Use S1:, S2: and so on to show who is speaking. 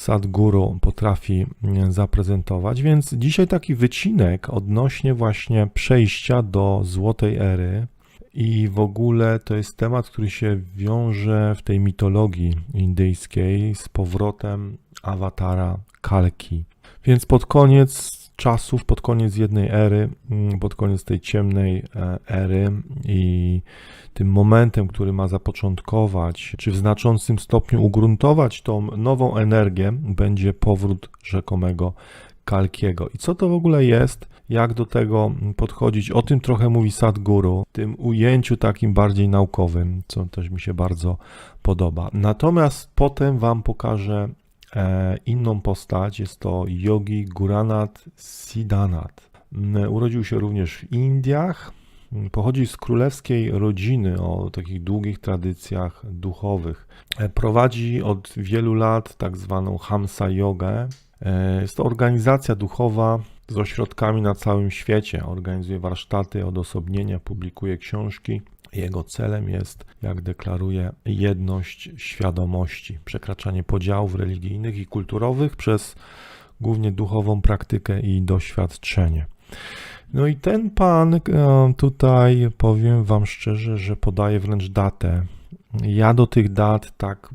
S1: Sadhguru potrafi mm, zaprezentować. Więc dzisiaj taki wycinek odnośnie właśnie przejścia do złotej ery. I w ogóle to jest temat, który się wiąże w tej mitologii indyjskiej z powrotem awatara Kalki. Więc pod koniec czasów, pod koniec jednej ery, mm, pod koniec tej ciemnej e, ery i tym momentem, który ma zapoczątkować, czy w znaczącym stopniu ugruntować tą nową energię, będzie powrót rzekomego Kalkiego. I co to w ogóle jest? Jak do tego podchodzić? O tym trochę mówi Sadhguru, tym ujęciu takim bardziej naukowym, co też mi się bardzo podoba. Natomiast potem Wam pokażę inną postać. Jest to yogi Guranath Siddhanath. Mm, Urodził się również w Indiach. Mm, Pochodzi z królewskiej rodziny o takich długich tradycjach duchowych. E, Prowadzi od wielu lat tak zwaną Hamsa Jogę. E, Jest to organizacja duchowa z ośrodkami na całym świecie. Organizuje warsztaty odosobnienia, publikuje książki. Jego celem jest, jak deklaruje, jedność świadomości, przekraczanie podziałów religijnych i kulturowych przez głównie duchową praktykę i doświadczenie. No i ten pan e, tutaj powiem wam szczerze, że podaje wręcz datę. Ja do tych dat tak